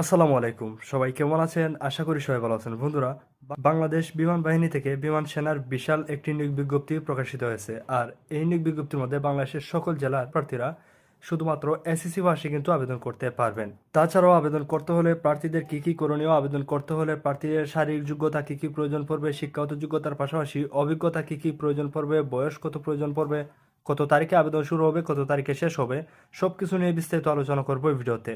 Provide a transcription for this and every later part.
আসসালামু আলাইকুম। সবাই কেমন আছেন? আশা করি সবাই ভালো আছেন। বন্ধুরা বাংলাদেশ বিমান বাহিনী থেকে বিমান সেনার বিশাল একটি নিয়োগ বিজ্ঞপ্তি প্রকাশিত হয়েছে। আর এই নিয়োগ বিজ্ঞপ্তির মধ্যে বাংলাদেশের সকল জেলার প্রার্থীরা শুধুমাত্র এসএসসি ভাষে কিন্তু আবেদন করতে পারবেন। তাছাড়াও আবেদন করতে হলে প্রার্থীদের কি কি করণীয়, আবেদন করতে হলে প্রার্থীদের শারীরিক যোগ্যতা কি কি প্রয়োজন পড়বে, শিক্ষাগত যোগ্যতার পাশাপাশি অভিজ্ঞতা কি কি প্রয়োজন পড়বে, বয়স কত প্রয়োজন পড়বে, কত তারিখে আবেদন শুরু হবে, কত তারিখে শেষ হবে, সবকিছু নিয়ে বিস্তারিত আলোচনা করব ভিডিওতে।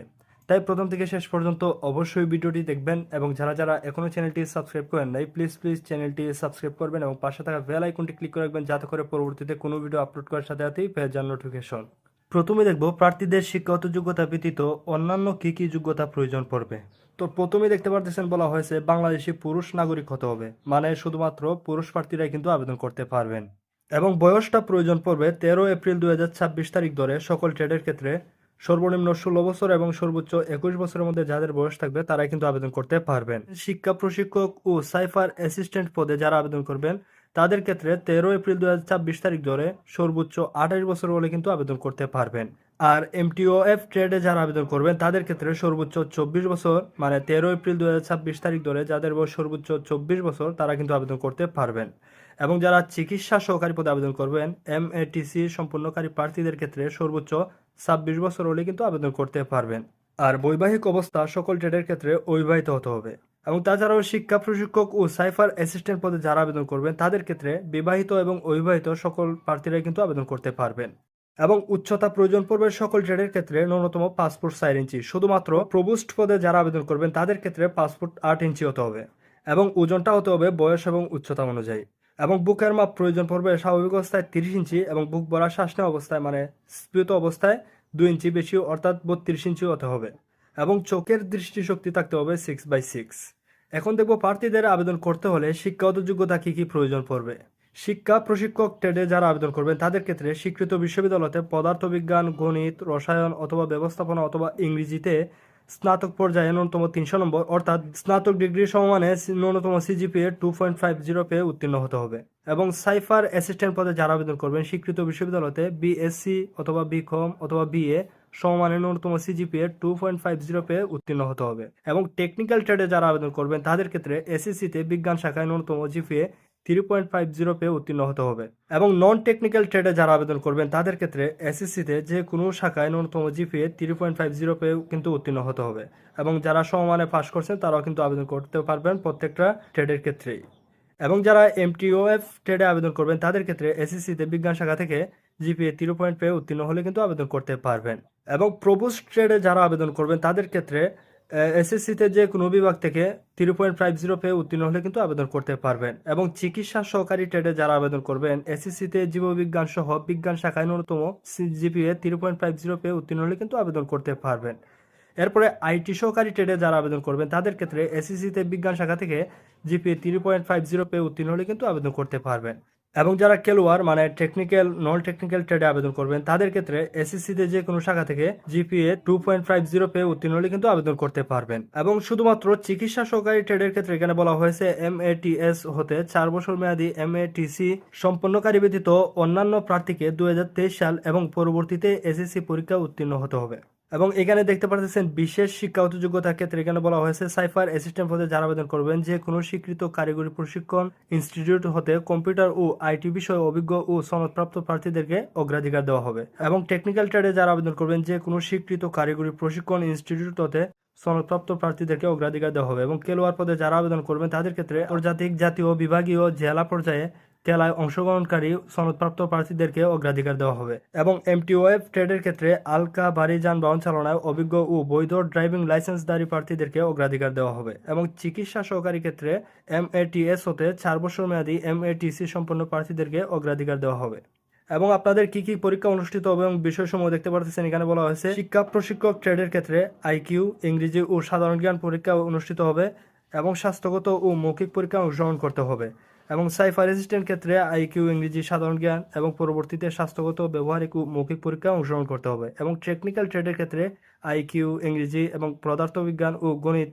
তাই প্রথম থেকে শেষ পর্যন্ত অবশ্যই ভিডিওটি দেখবেন এবং যারা যারা এখনও চ্যানেলটি সাবস্ক্রাইব করেন নাই প্লিজ প্লিজ চ্যানেলটি সাবস্ক্রাইব করবেন এবং পাশে থাকা বেল আইকনটি ক্লিক করে রাখবেন যাতে করে পরবর্তীতে কোনো ভিডিও আপলোড করার সাথে সাথেই পেয়ে যান নোটিফিকেশন প্রথমে দেখব প্রার্থীদের শিক্ষাগত যোগ্যতা ব্যতীত অন্যান্য কি কি যোগ্যতা প্রয়োজন পড়বে। তো প্রথমে দেখতে পারতেছেন বলা হয়েছে বাংলাদেশি পুরুষ নাগরিক হতে হবে মানে শুধুমাত্র পুরুষ প্রার্থীরাই কিন্তু আবেদন করতে পারবেন। এবং বয়সটা প্রয়োজন পড়বে তেরো এপ্রিল দুই হাজার ছাব্বিশ তারিখ ধরে সকল ট্রেডের ক্ষেত্রে সর্বনিম্ন ষোলো বছর এবং সর্বোচ্চ একুশ বছরের মধ্যে যাদের বয়স থাকবে তারা কিন্তু আবেদন করতে পারবেন। শিক্ষা প্রশিক্ষক ও সাইফার অ্যাসিস্ট্যান্ট পদে যারা আবেদন করবেন, তাদের ক্ষেত্রে তেরো এপ্রিল দুই হাজার ছাব্বিশ তারিখ ধরে সর্বোচ্চ আঠাশ বছর হলে কিন্তু আবেদন করতে পারবেন। আর এমটিওএফ ট্রেডে যারা আবেদন করবেন, তাদের ক্ষেত্রে সর্বোচ্চ চব্বিশ বছর মানে তেরো এপ্রিল দুই হাজার ছাব্বিশ তারিখ ধরে যাদের বয়স সর্বোচ্চ চব্বিশ বছর, তারা কিন্তু আবেদন করতে পারবেন। এবং যারা চিকিৎসা সহকারী পদে আবেদন করবেন এম এটিসি সম্পন্নকারী প্রার্থীদের ক্ষেত্রে সর্বোচ্চ ছাব্বিশ বছর হলে কিন্তু আবেদন করতে পারবেন। আর বৈবাহিক অবস্থা সকল ট্রেডের ক্ষেত্রে অবিবাহিত হতে হবে। এবং তাছাড়াও শিক্ষা প্রশিক্ষক ও সাইফার অ্যাসিস্ট্যান্ট পদে যারা আবেদন করবেন, তাদের ক্ষেত্রে বিবাহিত এবং অবিবাহিত সকল প্রার্থীরাই কিন্তু আবেদন করতে পারবেন। এবং উচ্চতা প্রয়োজন পড়বে সকল ট্রেডের ক্ষেত্রে ন্যূনতম পাসপোর্ট চার ইঞ্চি। শুধুমাত্র প্রবুস্ট পদে যারা আবেদন করবেন, তাদের ক্ষেত্রে পাসপোর্ট আট ইঞ্চি হতে হবে। এবং ওজনটা হতে হবে বয়স এবং উচ্চতা অনুযায়ী। এবং বুকের মাপ প্রয়োজন পড়বে স্বাভাবিক অবস্থায় তিরিশ ইঞ্চি এবং বুক ভরা শ্বাস নেওয়া অবস্থায় মানে স্ফীত অবস্থায় দুই ইঞ্চি বেশি, অর্থাৎ বত্রিশ ইঞ্চি হতে হবে। এবং চোখের দৃষ্টিশক্তি থাকতে হবে সিক্স বাই সিক্স এখন দেখব প্রার্থীদের আবেদন করতে হলে শিক্ষাগত যোগ্যতা কী কী প্রয়োজন পড়বে। শিক্ষা প্রশিক্ষক ট্রেডে যারা আবেদন করবেন, তাদের ক্ষেত্রে স্বীকৃত বিশ্ববিদ্যালয়তে পদার্থবিজ্ঞান, গণিত, রসায়ন অথবা ব্যবস্থাপনা অথবা ইংরেজিতে স্নাতক পর্যায়ে ন্যূনতম তিনশো নম্বর, অর্থাৎ স্নাতক ডিগ্রি সমমানে ন্যূনতম CGPA two point five zero পেয়ে উত্তীর্ণ হতে হবে। এবং সাইফার অ্যাসিস্ট্যান্ট পদে যারা আবেদন করবেন, স্বীকৃত বিশ্ববিদ্যালয়তে বিএসসি অথবা বিকম অথবা বিএ সমমানের ন্যূনতম CGPA two point five zero পেয়ে উত্তীর্ণ হতে হবে। এবং টেকনিক্যাল ট্রেডে যারা আবেদন করবেন, তাদের ক্ষেত্রে এসএসসিতে বিজ্ঞান শাখায় ন্যূনতম GPA three point five zero পেয়ে উত্তীর্ণ হতে হবে। এবং নন টেকনিক্যাল ট্রেডে যারা আবেদন করবেন, তাদের ক্ষেত্রে এসএসসিতে যে কোনো শাখায় ন্যূনতম GPA three point five zero পেয়ে কিন্তু উত্তীর্ণ হতে হবে। এবং যারা সমমানে পাশ করছেন, তারাও কিন্তু আবেদন করতে পারবেন প্রত্যেকটা ট্রেডের ক্ষেত্রেই। এবং যারা এমটিওএফ ট্রেডে আবেদন করবেন, তাদের ক্ষেত্রে এসএসসিতে বিজ্ঞান শাখা থেকে জিপিএ জিরো পয়েন্ট পেয়ে উত্তীর্ণ হলে কিন্তু আবেদন করতে পারবেন। এবং প্রবোস্ট ট্রেডে যারা আবেদন করবেন, তাদের ক্ষেত্রে এসএসসিতে যে কোনো বিভাগ থেকে থ্রি পয়েন্ট ফাইভ জিরো পেয়ে উত্তীর্ণ হলে কিন্তু আবেদন করতে পারবেন। এবং চিকিৎসা সহকারী ট্রেডে যারা আবেদন করবেন, এসএসসিতে জীববিজ্ঞান সহ বিজ্ঞান শাখায় ন্যূনতম GPA three point five zero পেয়ে উত্তীর্ণ হলে কিন্তু আবেদন করতে পারবেন। এরপরে আইটি সহকারী ট্রেডে যারা আবেদন করবেন, তাদের ক্ষেত্রে এসএসসিতে বিজ্ঞান শাখা থেকে GPA three point five zero পেয়ে উত্তীর্ণ হলে কিন্তু আবেদন করতে পারবেন। এবং যারা খেলোয়াড় মানে টেকনিক্যাল নন টেকনিক্যাল ট্রেডে আবেদন করবেন, তাদের ক্ষেত্রে এসএসসিতে যে কোনো শাখা থেকে GPA two point five zero পেয়ে উত্তীর্ণ হলে কিন্তু আবেদন করতে পারবেন। এবং শুধুমাত্র চিকিৎসা সহকারী ট্রেডের ক্ষেত্রে এখানে বলা হয়েছে এম হতে চার বছর মেয়াদী এম সম্পন্নকারী ব্যতীত অন্যান্য প্রার্থীকে দু হাজার তেইশ সাল এবং পরবর্তীতে এসএসসি পরীক্ষা উত্তীর্ণ হতে হবে। এবং এখানে দেখতে পাচ্ছেন বিশেষ শিক্ষাগত যোগ্যতার ক্ষেত্রে এখানে বলা হয়েছে, সাইফার অ্যাসিস্ট্যান্ট পদে যারা আবেদন করবেন যে কোনো স্বীকৃত কারিগরি প্রশিক্ষণ ইনস্টিটিউট হতে কম্পিউটার ও আইটি বিষয়ে অভিজ্ঞ ও সনদপ্রাপ্ত প্রার্থীদেরকে অগ্রাধিকার দেওয়া হবে। এবং টেকনিক্যাল ট্রেডে যারা আবেদন করবেন যে কোনো স্বীকৃত কারিগরি প্রশিক্ষণ ইনস্টিটিউট হতে সনদপ্রাপ্ত প্রার্থীদেরকে অগ্রাধিকার দেওয়া হবে। এবং খেলোয়াড় পদে যারা আবেদন করবেন তাদের ক্ষেত্রে আন্তর্জাতিক জাতীয় বিভাগীয় জেলা পর্যায়ে খেলায় অংশগ্রহণকারী সনদপ্রাপ্ত প্রার্থীদেরকে অগ্রাধিকার দেওয়া হবে এবং এমটিওএফ ট্রেডের ক্ষেত্রে আলকা ভারী যানবাহন চালনায় অভিজ্ঞ ও বৈধ ড্রাইভিং লাইসেন্সধারী প্রার্থীদেরকে অগ্রাধিকার দেওয়া হবে এবং চিকিৎসা সহকারী ক্ষেত্রে এম হতে চার বছর মেয়াদী এম সম্পন্ন প্রার্থীদেরকে অগ্রাধিকার দেওয়া হবে। এবং আপনাদের কি কি পরীক্ষা অনুষ্ঠিত হবে এবং বিষয়সমূহ দেখতে পাচ্ছেন এখানে বলা হয়েছে, শিক্ষা প্রশিক্ষক ট্রেডের ক্ষেত্রে আইকিউ ইংরেজি ও সাধারণ জ্ঞান পরীক্ষা অনুষ্ঠিত হবে এবং স্বাস্থ্যগত ও মৌখিক পরীক্ষা অংশগ্রহণ করতে হবে। এবং সাইফার অ্যাসিস্ট্যান্ট ক্ষেত্রে আইকিউ, ইংরেজি সাধারণ জ্ঞান এবং পরবর্তীতে স্বাস্থ্যগত, ব্যবহারিক মৌখিক পরীক্ষা অংশগ্রহণ করতে হবে। এবং টেকনিক্যাল ট্রেডের ক্ষেত্রে আইকিউ, ইংরেজি এবং পদার্থবিজ্ঞান ও গণিত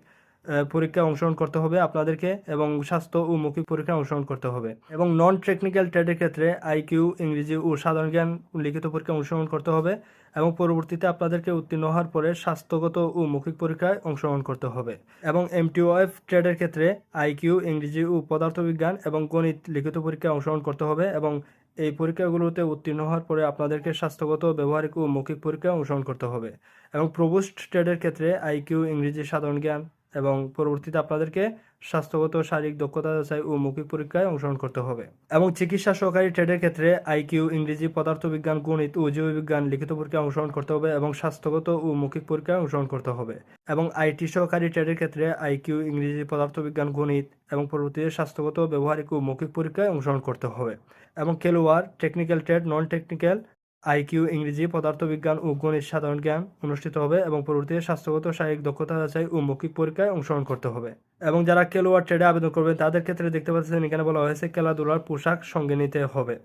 পরীক্ষায় অংশগ্রহণ করতে হবে আপনাদেরকে এবং স্বাস্থ্য ও মৌখিক পরীক্ষায় অংশগ্রহণ করতে হবে। এবং নন টেকনিক্যাল ট্রেডের ক্ষেত্রে আইকিউ ইংরেজি ও সাধারণ জ্ঞান লিখিত পরীক্ষায় অংশগ্রহণ করতে হবে এবং পরবর্তীতে আপনাদেরকে উত্তীর্ণ হওয়ার পরে স্বাস্থ্যগত ও মৌখিক পরীক্ষায় অংশগ্রহণ করতে হবে। এবং এমটিওএফ ট্রেডের ক্ষেত্রে আইকিউ ইংরেজি ও পদার্থবিজ্ঞান এবং গণিত লিখিত পরীক্ষায় অংশগ্রহণ করতে হবে এবং এই পরীক্ষাগুলোতে উত্তীর্ণ হওয়ার পরে আপনাদেরকে স্বাস্থ্যগত, ব্যবহারিক ও মৌখিক পরীক্ষায় অংশগ্রহণ করতে হবে। এবং প্রবোস্ট ট্রেডের ক্ষেত্রে আইকিউ ইংরেজি সাধারণ জ্ঞান এবং পরবর্তীতে আপনাদেরকে স্বাস্থ্যগত শারীরিক দক্ষতা যাচাই ও মৌখিক পরীক্ষায় অংশগ্রহণ করতে হবে। এবং চিকিৎসা সহকারী ট্রেডের ক্ষেত্রে আইকিউ ইংরেজি, পদার্থবিজ্ঞান, গণিত ও জীববিজ্ঞান লিখিত পরীক্ষায় অংশগ্রহণ করতে হবে এবং স্বাস্থ্যগত ও মৌখিক পরীক্ষায় অংশগ্রহণ করতে হবে। এবং আইটি সহকারী ট্রেডের ক্ষেত্রে আইকিউ ইংরেজি, পদার্থবিজ্ঞান, গণিত এবং পরবর্তীতে স্বাস্থ্যগত, ব্যবহারিক ও মৌখিক পরীক্ষায় অংশগ্রহণ করতে হবে। এবং খেলোয়াড় technical trade non technical IQ ইংরেজি, পদার্থবিজ্ঞান ও গণিত সাধারণ জ্ঞান অনুষ্ঠিত হবে এবং পরবর্তীতে স্বাস্থ্যগত শারীরিক দক্ষতা যাচাই ও মৌখিক পরীক্ষায় অংশগ্রহণ করতে হবে। এবং যারা খেলোয়াড় ট্রেডে আবেদন করবেন, তাদের ক্ষেত্রে দেখতে পাচ্ছেন এখানে বলা হয়েছে খেলাধুলার পোশাক সঙ্গে নিতে হবে।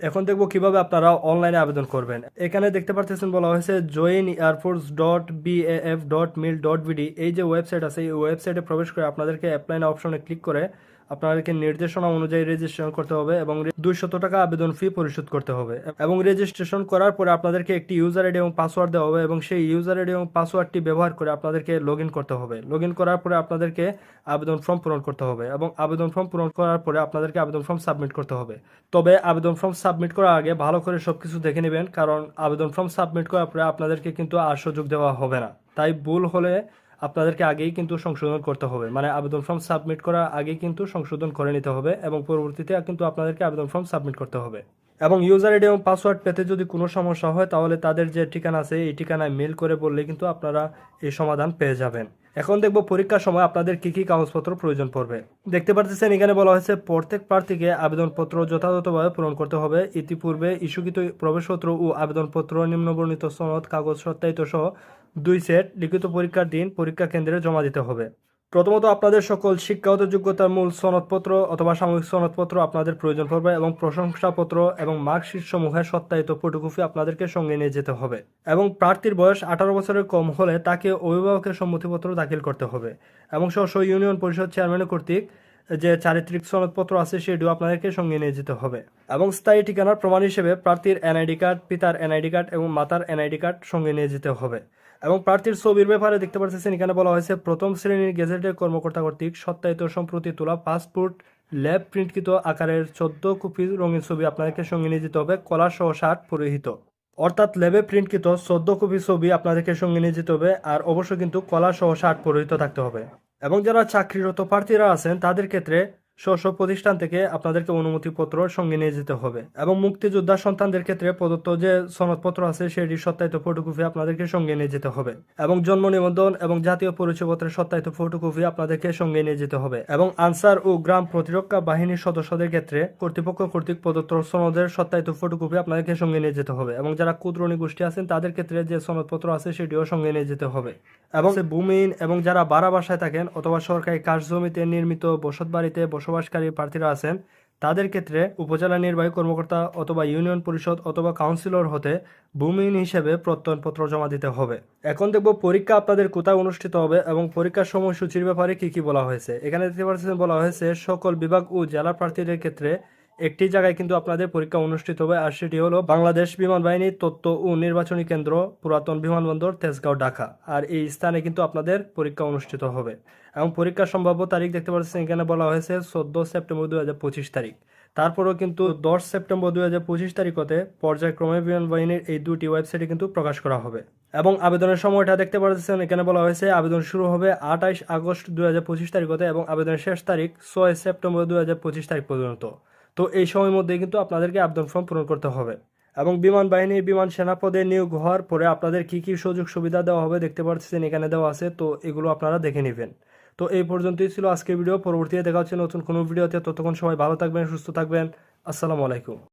এখন দেখব কীভাবে আপনারা অনলাইনে আবেদন করবেন। এখানে দেখতে পারতেছেন বলা হয়েছে join airforce dot BAF dot mil dot BD এই যে ওয়েবসাইট আছে, এই ওয়েবসাইটে প্রবেশ করে আপনাদেরকে অ্যাপ্লাই অপশনে ক্লিক করে আপনাদেরকে নির্দেশনা অনুযায়ী রেজিস্ট্রেশন করতে হবে এবং দুইশত টাকা আবেদন ফি পরিশোধ করতে হবে। এবং রেজিস্ট্রেশন করার পরে আপনাদেরকে একটি ইউজার আইডি এবং পাসওয়ার্ড দেওয়া হবে এবং সেই ইউজার আইডি এবং পাসওয়ার্ডটি ব্যবহার করে আপনাদেরকে লগ করতে হবে। লগ করার পরে আপনাদেরকে আবেদন ফর্ম পূরণ করতে হবে এবং আবেদন ফর্ম পূরণ করার পরে আপনাদেরকে আবেদন ফর্ম সাবমিট করতে হবে। তবে আবেদন ফর্ম সাবমিট করার আগে ভালো করে সব কিছু দেখে নেবেন, কারণ আবেদন ফর্ম সাবমিট করার পরে আপনাদেরকে কিন্তু আর সুযোগ দেওয়া হবে না। তাই ভুল হলে আপনাদেরকে আগেই কিন্তু সংশোধন করতে হবে। মানে আবেদন ফর্ম সাবমিট করার আগেই কিন্তু সংশোধন করে নিতে হবে এবং পরবর্তীতে কিন্তু আপনাদেরকে আবেদন ফর্ম সাবমিট করতে হবে। এবং ইউজার আইডি এবং পাসওয়ার্ড পেতে যদি কোনো সমস্যা হয়, তাহলে তাদের যে ঠিকানা আছে, এই ঠিকানায় মেল করে বললে কিন্তু আপনারা এই সমাধান পেয়ে যাবেন। এখন দেখব পরীক্ষার সময় আপনাদের কি কি কাগজপত্র প্রয়োজন পড়বে। দেখতে পাচ্ছেন এখানে বলা হয়েছে, প্রত্যেক প্রার্থীকে আবেদনপত্র যথাযথভাবে পূরণ করতে হবে। ইতিপূর্বে ইস্যুকৃত প্রবেশপত্র ও আবেদনপত্র, নিম্নবর্ণিত সনদ, কাগজ সত্যায়িত সহ দুই সেট লিখিত পরীক্ষার দিন পরীক্ষা কেন্দ্রে জমা দিতে হবে। প্রথমত আপনাদের সকল শিক্ষাগত যোগ্যতার মূল সনদপত্র অথবা সাময়িক সনদপত্র আপনাদের প্রয়োজন পড়বে এবং প্রশংসাপত্র এবং মার্কশিট সমূহের সত্যায়িত ফটোকপি আপনাদেরকে সঙ্গে নিয়ে যেতে হবে এবং প্রার্থীর বয়স আঠারো বছরের কম হলে তাকে অভিভাবকের সম্মতিপত্র দাখিল করতে হবে এবং স্ব ইউনিয়ন পরিষদ চেয়ারম্যানের কর্তৃক যে চারিত্রিক সনদপত্র আছে সেটিও আপনাদেরকে সঙ্গে নিয়ে যেতে হবে এবং স্থায়ী ঠিকানার প্রমাণ হিসেবে প্রার্থীর এনআইডি কার্ড, পিতার এনআইডি কার্ড এবং মাতার এনআইডি কার্ড সঙ্গে নিয়ে যেতে হবে। এবং প্রার্থীর ছবির ব্যাপারে দেখতে পাচ্ছেন এখানে বলা হয়েছে, প্রথম শ্রেণির গেজেটের কর্মকর্তা কর্তৃক সত্যায়িত সম্প্রতি তোলা পাসপোর্ট ল্যাব প্রিন্টকৃত আকারের চোদ্দ কপি রঙিন ছবি আপনাদেরকে সঙ্গে নিয়ে যেতে হবে। কলা সহ শার্ট পরিহিত। অর্থাৎ ল্যাবে প্রিন্টকৃত চোদ্দ কপি ছবি আপনাদেরকে সঙ্গে নিয়ে যেতে হবে আর অবশ্যই কিন্তু কলা সহ শার্ট পরিহিত থাকতে হবে। এবং যারা চাকরিরত প্রার্থীরা আছেন, তাদের ক্ষেত্রে স্ব প্রতিষ্ঠান থেকে আপনাদেরকে অনুমতিপত্র সঙ্গে নিয়ে যেতে হবে এবং মুক্তিযোদ্ধা সন্তানদের ক্ষেত্রে প্রদত্ত যে সনদপত্র আছে সেটি সত্যায়িত ফটোকপি আপনাদেরকে সঙ্গে নিয়ে যেতে হবে এবং জন্ম নিবন্ধন এবং জাতীয় পরিচয়পত্রের সত্যায়িত ফটোকপি আপনাদেরকে সঙ্গে নিয়ে যেতে হবে এবং আনসার ও গ্রাম প্রতিরক্ষা বাহিনীর সদস্যদের ক্ষেত্রে কর্তৃপক্ষ কর্তৃক প্রদত্ত সনদের সত্যায়িত ফটোকপি আপনাদেরকে সঙ্গে নিয়ে যেতে হবে এবং যারা কুদ্রণী গোষ্ঠী আছেন, তাদের ক্ষেত্রে যে সনদপত্র আছে, সেটিও সঙ্গে নিয়ে যেতে হবে এবং ভূমিহীন এবং যারা বাড়া বাসায় থাকেন অথবা সরকারি কাজ জমিতে নির্মিত বসত বাড়িতে বসবাসকারী প্রার্থীরা আছেন। তাদের ক্ষেত্রে উপজেলা নির্বাহী কর্মকর্তা অথবা ইউনিয়ন পরিষদ অথবা কাউন্সিলর হতে ভূমিহীন হিসেবে প্রত্যয়নপত্র জমা দিতে হবে। এখন দেখব পরীক্ষা আপনাদের কোথায় অনুষ্ঠিত হবে এবং পরীক্ষার সময়সূচির ব্যাপারে কি কি বলা হয়েছে। এখানে দেখতে পাচ্ছেন বলা হয়েছে, সকল বিভাগ ও জেলা প্রার্থীদের ক্ষেত্রে একটি জায়গায় কিন্তু আপনাদের পরীক্ষা অনুষ্ঠিত হবে, আর সেটি হলো বাংলাদেশ বিমান বাহিনী তথ্য ও নির্বাচনী কেন্দ্র, পুরাতন বিমানবন্দর, তেজগাঁও, ঢাকা। আর এই স্থানে কিন্তু আপনাদের পরীক্ষা অনুষ্ঠিত হবে। এবং পরীক্ষার সম্ভাব্য তারিখ দেখতে পাচ্ছেন, এখানে বলা হয়েছে চোদ্দ সেপ্টেম্বর দু হাজার পঁচিশ তারিখ। তারপরেও কিন্তু দশ সেপ্টেম্বর দুই হাজার পঁচিশ তারিখতে পর্যায়ক্রমে বিমান বাহিনীর এই দুটি ওয়েবসাইটে কিন্তু প্রকাশ করা হবে। এবং আবেদনের সময়টা দেখতে পাচ্ছেন, এখানে বলা হয়েছে আবেদন শুরু হবে আঠাইশ আগস্ট দু হাজার পঁচিশ তারিখতে এবং আবেদনের শেষ তারিখ ছয় সেপ্টেম্বর দু হাজার পঁচিশ তারিখ পর্যন্ত। তো এই সময়ের মধ্যে কিন্তু আপনাদেরকে আবেদন ফর্ম পূরণ করতে হবে। এবং বিমান বাহিনী, বিমান সেনা পদে নিয়োগ হওয়ার পরে আপনাদের কি কি সুযোগ সুবিধা দেওয়া হবে দেখতে পাচ্ছেন এখানে দেওয়া আছে, তো এগুলো আপনারা দেখে নেবেন। তো এই পর্যন্তই ছিল আজকের ভিডিও, পরবর্তীতে দেখা হচ্ছে নতুন কোনো ভিডিওতে। ততক্ষণ সবাই ভালো থাকবেন, সুস্থ থাকবেন। আসসালামু আলাইকুম।